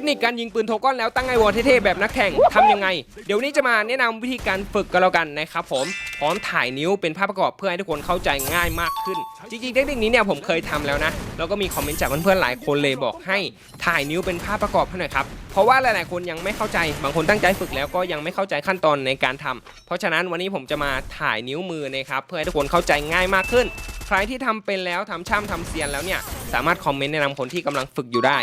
คนิคการยิงปืนโทก้อนแล้วตั้งไอวอลเท่ๆแบบนักแข่งทำยังไง เดี๋ยวนี้จะมาแนะนำวิธีการฝึกกันแล้วกันนะครับผมพร้อมถ่ายนิ้วเป็นภาพประกอบเพื่อให้ทุกคนเข้าใจง่ายมากขึ้น จริงๆเทคนิคนี้เนี่ยผมเคยทำแล้วนะ แล้วก็มีคอมเมนต์จากเพื่อนๆหลายคนเลยบอกให้ถ่ายนิ้วเป็นภาพประกอบให้หน่อยครับ เพราะว่าหลายๆคนยังไม่เข้าใจ บางคนตั้งใจฝึกแล้วก็ยังไม่เข้าใจขั้นตอนในการทำเพราะฉะนั้นวันนี้ผมจะมาถ่ายนิ้วมือนะครับเพื่อให้ทุกคนเข้าใจง่ายมากขึ้น ใครที่ทำเป็นแล้วทำช่ำทำเซียนแล้วเนี่ยสามารถคอมเมนต์แนะนำคนที่กำลังฝึกอยู่ได้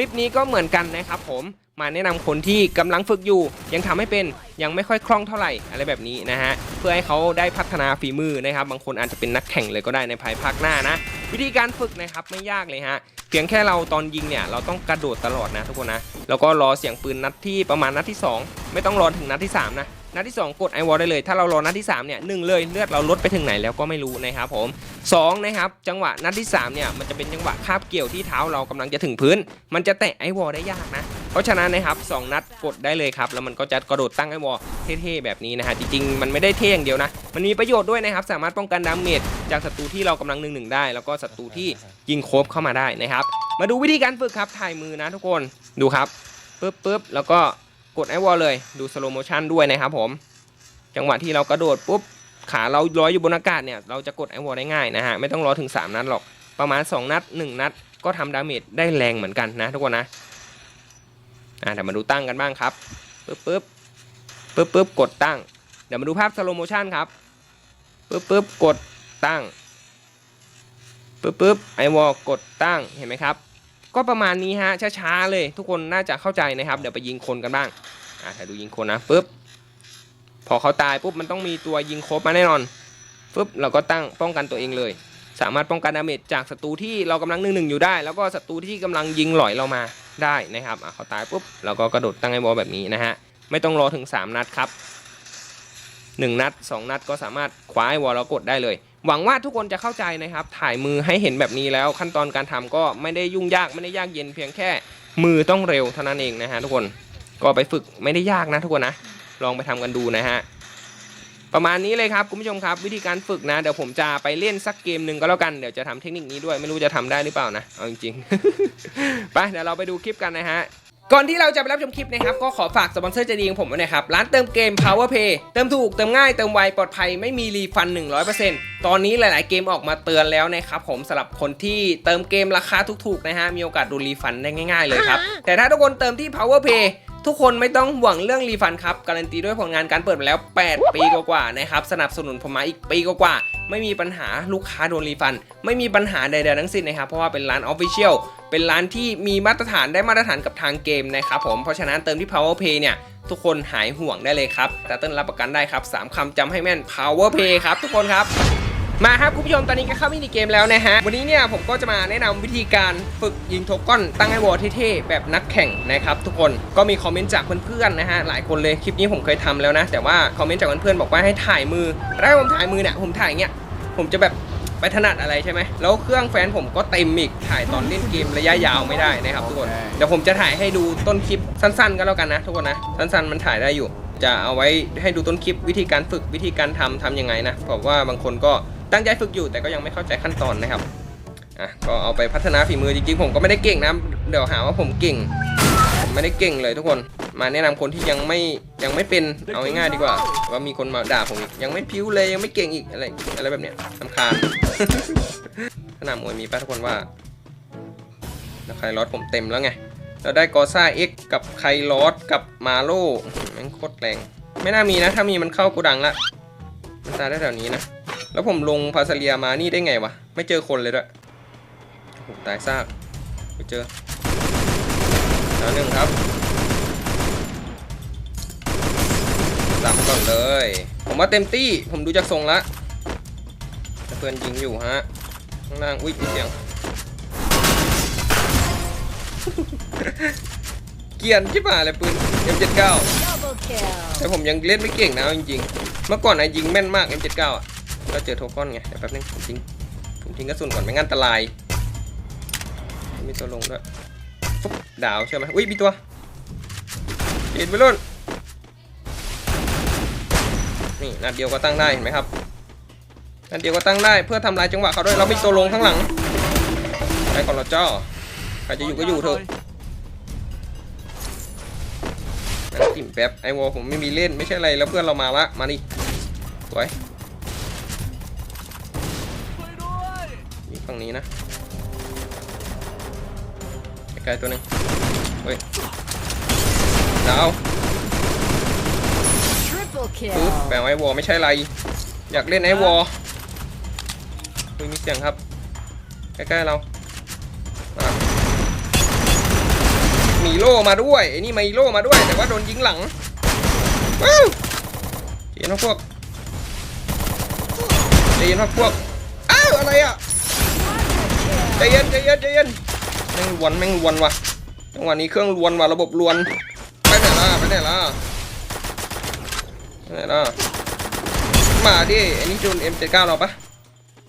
ลิปนี้ก็เหมือนกันนะครับผมมาแนะนำคนที่กำลังฝึกอยู่ ยังทำไม่เป็นยังไม่ค่อยคล่องเท่าไหร่อะไรแบบนี้นะฮะเพื่อให้เขาได้พัฒนาฝีมือนะครับ บางคนอาจจะเป็นนักแข่งเลยก็ได้ในภายภาคหน้านะ วิธีการฝึกนะครับไม่ยากเลยฮะเพียงแค่เราตอนยิงเนี่ยเราต้องกระโดดตลอดนะทุกคนนะแล้วก็รอเสียงปืนนัดที่ประมาณนัดที่ 2 ไม่ต้องรอถึงนัดที่ 3 นะ นัดที่ 2 กดไอวอลได้เลย ถ้าเรารอนัดที่3เนี่ยหนึ่งเลยเลือดเราลดไปถึงไหนแล้วก็ไม่รู้นะครับผม2นะครับจังหวะนัดที่3เนี่ยมันจะเป็นจังหวะคาบเกี่ยวที่เท้าเรากำลังจะถึงพื้น มันจะแตะไอวอลได้ยากนะ เพราะฉะนั้นนะครับสองนัดกดได้เลยครับแล้วมันก็จะกระโดดตั้งไอวอลเท่ๆแบบนี้นะฮะจริงๆมันไม่ได้เท่อย่างเดียวนะ มันมีประโยชน์ด้วยนะครับสามารถป้องกันดาเมจจากศัตรูที่เรากำลังหนึ่งหนึ่งได้ แล้วก็ศัตรูที่ยิงโคบเข้ามาได้นะครับมาดูวิธีการฝึกครับถ่ายมือนะทุกคนดูครับปึ๊บปึ๊บแล้วก็ กดไอวอลเลยดูสโลโมชันด้วยนะครับผม จังหวะที่เรากระโดดปุ๊บขาเราลอยอยู่บนอากาศเนี่ยเราจะกดไอวอลได้ง่ายนะฮะไม่ต้องรอถึง 3 นัดหรอกประมาณ 2 นัด 1 นัด ก็ทำดาเมจได้แรงเหมือนกันนะทุกคนนะอ่าเดี๋ยวมาดูตั้งกันบ้างครับปึ๊บปึ๊บปึ๊บปึ๊บกดตั้ง เดี๋ยวมาดูภาพสโลโมชันครับปึ๊บปึ๊บกดตั้งปึ๊บปึ๊บไอวอลกดตั้งเห็นไหมครับ ก็ประมาณนี้ฮะช้าๆเลย ทุกคนน่าจะเข้าใจนะครับเดี๋ยวไปยิงคนกันบ้างอ่าถ่ายดูยิงคนนะปึ๊บพอเขาตายปุ๊บมันต้องมีตัวยิงครบมาแน่นอนปุ๊บเราก็ตั้งป้องกันตัวเองเลย สามารถป้องกันดาเมจจากศัตรูที่เรากำลังหนึ่งหนึ่งอยู่ได้ แล้วก็ศัตรูที่กำลังยิงหลอยเรามาได้นะครับอะเขาตายปุ๊บเราก็กระโดดตั้งไอ้บอลแบบนี้นะฮะไม่ต้องรอถึง 3 นัดครับ 1 นัด 2 นัดก็สามารถคว้าไอ้วอลแล้วกดได้เลย หวังว่าทุกคนจะเข้าใจนะครับ ถ่ายมือให้เห็นแบบนี้แล้ว ขั้นตอนการทำก็ไม่ได้ยุ่งยากไม่ได้ยากเย็นเพียงแค่มือต้องเร็วเท่านั้นเองนะฮะทุกคนก็ไปฝึกไม่ได้ยากนะทุกคนนะ ลองไปทำกันดูนะฮะประมาณนี้เลยครับคุณผู้ชมครับ วิธีการฝึกนะเดี๋ยวผมจะไปเล่นสักเกมหนึ่งก็แล้วกันเดี๋ยวจะทำเทคนิคนี้ด้วยไม่รู้จะทำได้หรือเปล่านะเอาจริงๆไปเดี๋ยวเราไปดูคลิปกันนะฮะ ก่อนที่เราจะไปรับชมคลิปนะครับ ก็ขอฝากสปอนเซอร์ใจดีของผมไว้นะครับ ร้านเติมเกม Power Pay เติมถูก เติมง่าย เติมไว ปลอดภัย ไม่มีรีฟัน 100%ตอนนี้หลาย ๆ เกมออกมาเตือนแล้วนะครับผมสำหรับคนที่เติมเกมราคาถูก ๆ นะฮะ มีโอกาสโดนรีฟันได้ง่าย ๆ เลยครับ แต่ถ้าทุกคนเติมที่ Power Pay ทุกคนไม่ต้องห่วงเรื่องรีฟันครับ การันตีด้วยผลงานการเปิดมาแล้ว 8 ปีกว่าๆนะครับ สนับสนุนผมมาอีกปีกว่าๆไม่มีปัญหาลูกค้าโดนรีฟัน ไม่มีปัญหาใดๆทั้งสิ้นนะครับ เพราะว่าเป็นร้านออฟฟิเชียล เป็นร้านที่มีมาตรฐานได้มาตรฐานกับทางเกมนะครับผมเพราะฉะนั้นเติมที่ Power Pay เนี่ยทุกคนหายห่วงได้เลยครับแต่เต้นรับประกันได้ครับ3คำจำให้แม่น Power Pay ครับทุกคนครับ มาครับคุณผู้ชมตอนนี้ก็เข้ามินิเกมแล้วนะฮะ วันนี้เนี่ยผมก็จะมาแนะนำวิธีการฝึกยิงโทก้อนตั้งให้วอลเท่ๆแบบนักแข่งนะครับทุกคนก็มีคอมเมนต์จากเพื่อนๆนะฮะหลายคนเลยคลิปนี้ผมเคยทำแล้วนะ แต่ว่าคอมเมนต์จากเพื่อนๆบอกว่าให้ถ่ายมือแล้วผมถ่ายมือเนี่ยผมถ่ายเงี้ยผมจะแบบ ไปถนัดอะไรใช่ไหมแล้วเครื่องแฟนผมก็เต็มอีกถ่ายตอนเล่นเกมระยะยาวไม่ได้นะครับทุกคนเดี๋ยวผมจะถ่ายให้ดูต้นคลิปสั้นๆก็แล้วกันนะทุกคนนะสั้นๆมันถ่ายได้อยู่ จะเอาไว้ให้ดูต้นคลิปวิธีการฝึกวิธีการทำทำยังไงนะเพราะว่าบางคนก็ตั้งใจฝึกอยู่แต่ก็ยังไม่เข้าใจขั้นตอนนะครับอะก็เอาไปพัฒนาฝีมือจริงๆผมก็ไม่ได้เก่งนะเดี๋ยวหาว่าผมเก่งผมไม่ได้เก่งเลยทุกคนมาแนะนำคนที่ยังไม่ยังไม่เป็นเอาง่ายๆดีกว่า ว่ามีคนมาด่าผมอีกยังไม่พิ้วเลยยังไม่เก่งอีกอะไรอะไรแบบเนี้ยสำคาญ สนามมวยมีป่ะทุกคนว่าแล้วใครลอดผมเต็มแล้วไง เราได้กอซ่าเอ็กกับไคลอสกับมาโลแม่งโคตรแรง ไม่น่ามีนะ ถ้ามีมันเข้ากูดังละ มันตาได้แถวนี้นะ แล้วผมลงพาซาเลียมานี่ได้ไงวะ ไม่เจอคนเลยด้วยโอ้โหตายซากไปเจอแล้วหนึ่งครับตามก่อนเลย ผมว่าเต็มตี้ ผมดูจากทรงละ เพื่อนยิงอยู่ฮะข้างล่างอุ้ยมีเสียง เกียนชิบหายเลยปืน M79 แต่ผมยังเล่นไม่เก่งนะเอาจริงๆ เมื่อก่อนนะยิงแม่นมาก M79 อะก็เจอโทก้อนไงเดี๋ยวแป๊บนึงผมทิ้งผมทิ้งกระสุนก่อนไม่งั้นอันตราย มีตัวลงด้วยฟุ๊บดาวใช่ไหมอุ้ยมีตัวเห็นไปรุ่นนี่นัดเดียวก็ตั้งได้เห็นไหมครับ นัดเดียวก็ตั้งได้เพื่อทำลายจังหวะเขาด้วยเรามีตัวลงข้างหลังไปก่อนเราจ้าใครจะอยู่ก็อยู่เถอะจิ้มแป๊บไอวอลผมไม่มีเล่นไม่ใช่อะไรแล้วเพื่อนเรามาละมาดิสวยนี่ฝั่งนี้นะไกลๆตัวหนึงเฮ้ยดาว Triple ปึ๊บ kill. แบ่งไอวอลไม่ใช่อะไรอยากเล่นไอวอล คุยมีเสียงครับ ใกล้ๆเรามีโล่มาด้วยไอ้นี่มีโล่มาด้วย แต่ว่าโดนยิงหลังว้าวเย็นพวกใจเย็นพวกอ้าวอะไรอะใจเย็นใจเย็นใจเย็นแม่งลวนแม่งลวนว่ะจังหวะนี้เครื่องลวนว่ะระบบลวนไปไหนล่ะไปไหนล่ะไปไหนล่ะมาดิไอ้นี่จูน M79 เราปะ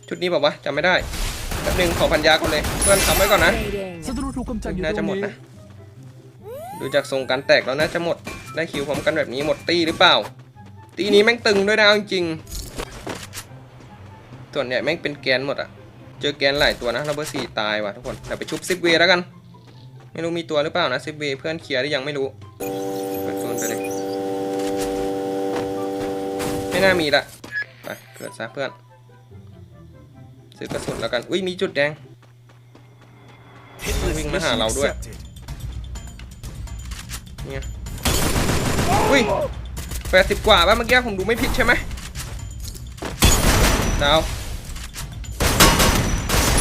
ชุดนี้บอกว่าจำไม่ได้แป๊บหนึงขอพันยาก่อนเลย เพื่อนทำไว้ก่อนนะ Rating. ศัตรูถูกกำจัดอยู่น่าตรจะงหมดนี้นะ ดูจากทรงการแตกแล้วน่าจะหมด ได้คิวพร้อมกันแบบนี้หมดตีหรือเปล่า ตีนี้แม่งตึงด้วยนะเอาจริงๆส่วนเนี่ยแม่งเป็นแกนหมดอะเจอแกนหลายตัวนะเราเบอร์สี่ตายว่ะทุกคนเดี๋ยวไปชุบซิปเวย์แล้วกัน ไม่รู้มีตัวหรือเปล่านะซิปเวย์เพื่อนเคลียร์ได้ยังไม่รู้เปิดโซนไปเลย ไม่น่ามีละไปเกิดซะเพื่อน ซื้อกระสุนแล้วกัน อุ้ยมีจุดแดง วิ่งมาหาเราด้วย เนี่ย อุ้ยแปดสิบกว่าป่ะเมื่อกี้ผมดูไม่ผิดใช่ไหมดาว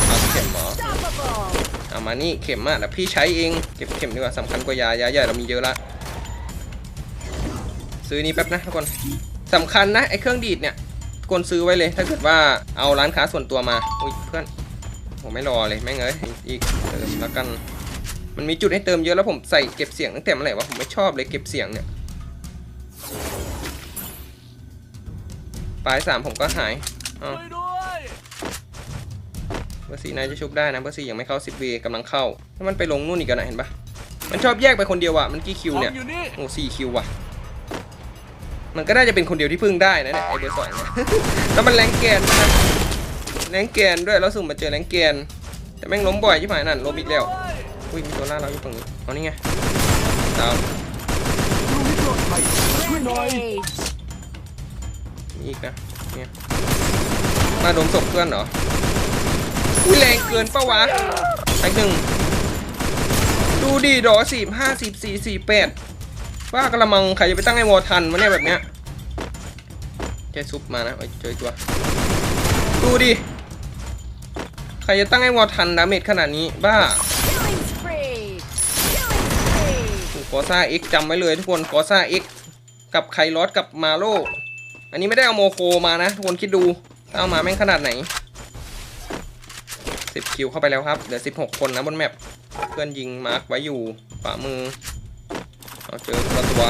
เอาเข็มเหรอ Unstoppable. เอามานี่เข็มอะแต่พี่ใช้เองเก็บเข็มดีกว่าสำคัญกว่ายายาใหญ่เรามีเยอะละซื้อนี้แป๊บนะทุกคนสำคัญนะไอ้เครื่องดีดเนี่ยทุ กนซื้อไว้เลย ถ้าเกิดว่าเอาร้านค้าส่วนตัวมาอุ้ยเพื่อนผมไม่รอเลยแม่งเอ้ยอีกเติมแล้วกัน มันมีจุดให้เติมเยอะแล้วผมใส่เก็บเสียงตั้งแต่เมื่อไหร่วะผมไม่ชอบเลยเก็บเสียงเนี่ยปลายสามผมก็หายอ้าวเบอร์สี่นายจะชุบได้นะเบอร์สี่ยังไม่เข้าสิบวีกำลังเข้าถ้ามันไปลงนู่นอีกกันนะเห็นปะมันชอบแยกไปคนเดียวอะมันกี่คิวเนี่ยโอ้สี่คิวว่ะ มันก็น่าจะเป็นคนเดียวที่พึ่งได้นะเนี่ยไอเบอร์สองเนี่ยแล้วมันแรงแกนนะแรงแกนด้วยแล้วสุ่มมาเจอแรงแกน แต่แม่งล้มบ่อยที่ผ่านนั่นล้มอีกแล้วอุ้ยมีตัวหน้าเราอยู่ฝั่งนี้เอานี่ไงดาวช่วยหน่อยนี่อีกนะเนี่ยมาโดนศพเพื่อนเหรออุ้ยแรงเกินปะวะไอ้หนึ่งดูดิดอสี่ห้าสิบสี่สี่แปด ว่ากระมังใครจะไปตั้งไอ้วอทันวะเนี่ยแบบเนี้ยแกซุปมานะโอ้ยเจอตัวดูดิใครจะตั้งไอ้วอทันดาเมจขนาดนี้บ้าฟอซ่าเอ็กจำไว้เลยทุกคนกอซ่าเอ็กกับไคลอสกับมาโลอันนี้ไม่ได้เอาโมโคมานะ ทุกคนคิดดูถ้าเอามาแม่งขนาดไหน 10 คิวเข้าไปแล้วครับ เหลือ 16 คนนะบนแมปเพื่อนยิงมาร์กไว้อยู่ขวามือ เอาเจอคนตัว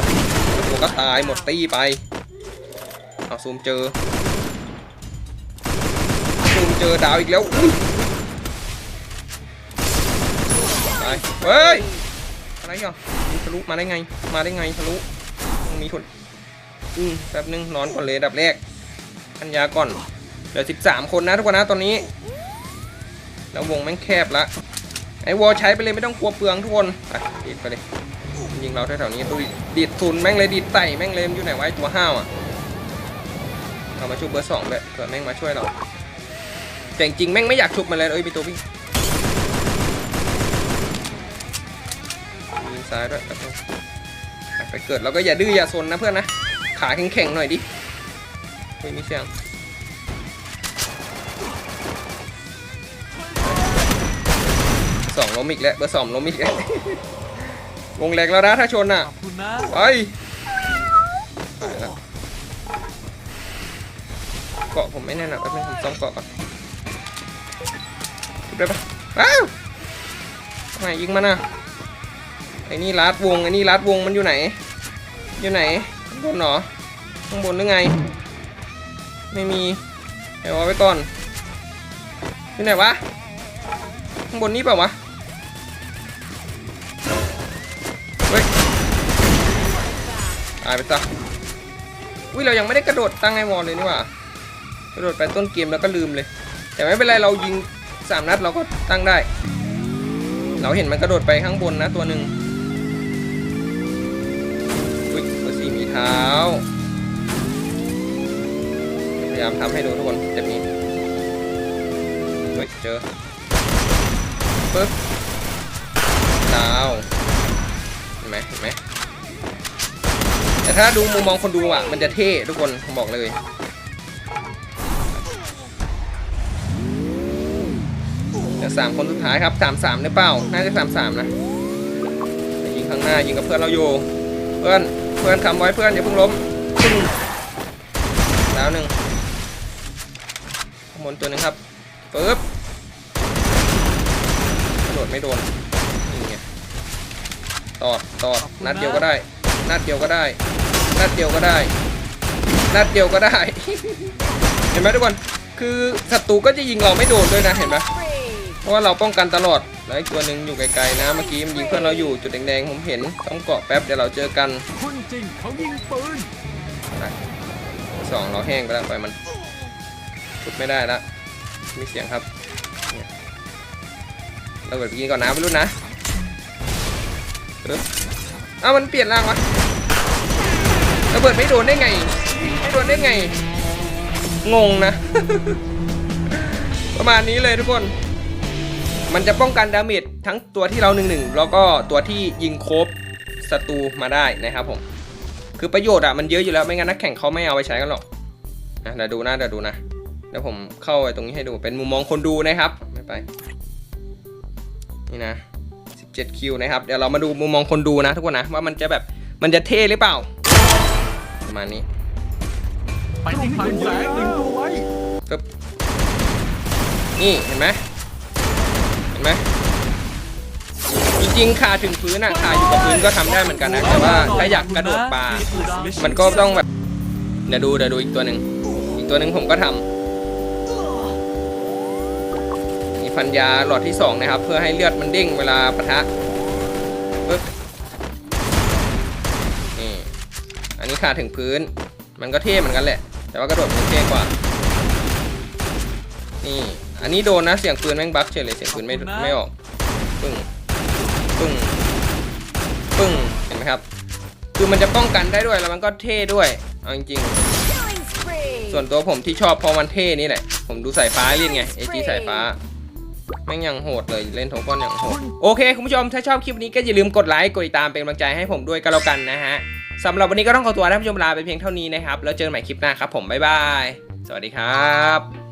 คนตัวก็ตายหมดตี้ไป เอาซูมเจอ ซูมเจอดาวอีกแล้วอุ้ยตายเฮ้ย อะไรอะยิงทะลุมาได้ไง มาได้ไงทะลุมีคนอืมแป๊บนึงนอนก่อนเลยดับแรกพันยาก่อนเหลือ 13 คนนะทุกคนนะตอนนี้ แล้ววงแม่งแคบละไอ้วอลใช้ไปเลยไม่ต้องกลัวเปลืองทุกคนไปดีดไปเลย ยิงเราแถวๆนี้ดูดิดีดทุนแม่งเลยดีดไต่แม่งเลยมันอยู่ไหนไอ้ตัวห้าวอะเอามาชุบเบอร์สองด้วยเผื่อแม่งมาช่วยเราแต่จริงแม่งไม่อยากชุบมันเลยเอ้ยมีตัววิ่งยิงซ้ายด้วยไปเกิดแล้วก็อย่าดื้ออย่าซนนะเพื่อนนะขาแข็งๆหน่อยดิเฮ้ยมีเสียงสองล้มอีกแล้วเบอร์สองล้มอีกแล้ว วงแรงแล้วนะถ้าชนอะขอบคุณนะไปไปแล้วเกาะผมไม่แน่นอะแป๊บนึงผมซ่อมเกาะก่อนชุบได้ปะอ้าวทำไมยิงมันอะไอ้นี่ลัดวงไอ้นี่ลัดวงมันอยู่ไหน อยู่ไหนข้างบนเหรอข้างบนหรือไง ไม่มีเดี๋ยวเอาไว้ก่อนอยู่ไหนวะข้างบนนี้เปล่าวะ ฮ้ยตายไปซะอุ้ยเรายังไม่ได้กระโดดตั้งไอ้มอนเลยนี่หว่ากระโดดไปต้นเกมแล้วก็ลืมเลย แต่ไม่เป็นไรเรายิงสามนัดเราก็ตั้งได้ เราเห็นมันกระโดดไปข้างบนนะตัวหนึ่งอุ้ยตัวสี่มีเท้า พยายามทำให้ดูทุกคนจะมีเฮ้ยเจอปึ๊บดาว ห็นไหมเห็นไหมแต่ถ้าดูมุมมองคนดูอะ มันจะเท่ทุกคนผมบอกเลยสามคนสุดท้ายครับสามสามหรือเปล่า น่าจะสามสามนะยิงข้างหน้ายิงกับเพื่อนเราอยู่ เพื่อนเพื่อนคำไว้เพื่อนอย่าเพิ่งล้มปึ้วหนึ่งข้างบนตัวหนึงครับปึ๊บโดดไม่โดน ตอดตอดนัดเดียวก็ได้ นัดเดียวก็ได้ นัดเดียวก็ได้ นัดเดียวก็ได้ เห็นไหมทุกคนคือศัตรูก็จะยิงเราไม่โดนด้วยนะเห็นไหม Spree. เพราะว่าเราป้องกันตลอดแล้วอีกตัวหนึ่งอยู่ไกลๆนะเมื่อกี้มันยิงเพื่อนเราอยู่จุดแดงๆผมเห็นต้องเกาะแป๊บเดี๋ยวเราเจอกันคนจริงเขายิงปืนสองเราแห้งไปแล้วไปมันขุดไม่ได้ละมีเสียงครับเนี่ยเราเปิดไปกินก่อนนะไม่รู้นะปึ๊บเอ้ามันเปลี่ยนร่างวะระเบิดไม่โดนได้ไง ไม่โดนได้ไง งงนะ ประมาณนี้เลยทุกคน มันจะป้องกันดาเมจทั้งตัวที่เราหนึ่งหนึ่งแล้วก็ตัวที่ยิงโคบศัตรูมาได้นะครับผม คือประโยชน์อะมันเยอะอยู่แล้วไม่งั้นนักแข่งเขาไม่เอาไปใช้กันหรอกนะเดี๋ยวดูนะเดี๋ยวดูนะเดี๋ยวผมเข้าไปตรงนี้ให้ดูเป็นมุมมองคนดูนะครับ ไม่ไป นี่นะ 7คิวนะครับ เดี๋ยวเรามาดูมุมมองคนดูนะทุกคนนะ ว่ามันจะแบบมันจะเท่หรือเปล่า ประมาณนี้ไปที่คลังแสงดึงตัวไว้ปึ๊บนี่เห็นไหมเห็นไหมจริงๆขาถึงพื้นอะขาอยู่กับพื้นก็ทำได้เหมือนกันนะ แต่ว่าถ้าอยากกระโดดปลามันก็ต้องแบบ เดี๋ยวดูเดี๋ยวดูอีกตัวหนึ่งอีกตัวหนึ่งผมก็ทำ พันยาหลอดที่สองนะครับ เพื่อให้เลือดมันเด้งเวลาปะทะปึ๊บนี่อันนี้ขาถึงพื้น มันก็เท่เหมือนกันแหละ แต่ว่ากระโดดมันเท่กว่า นี่ อันนี้โดนนะเสียงปืนแม่งบั๊กเฉยเลยเสียงปืนไม่ไม่ออกปึ้งปึ้งปึ้งเห็นไหมครับ คือมันจะป้องกันได้ด้วยแล้วมันก็เท่ด้วยเอาจริง Killing spree. ๆส่วนตัวผมที่ชอบเพราะมันเท่นี่แหละ ผมดูสายฟ้าเล่นไงเอจีสายฟ้า แม่งยังโหดเลยเล่นโทก้อนยังโหดโอเค คุณผู้ชมถ้าชอบคลิปนี้ก็อย่าลืมกดไลค์กดติดตามเป็นกำลังใจให้ผมด้วยก็แล้วกันนะฮะสำหรับวันนี้ก็ต้องขอตัวท่านผู้ชมลาไปเพียงเท่านี้นะครับแล้วเจอกันใหม่คลิปหน้าครับผมบ๊ายบายสวัสดีครับ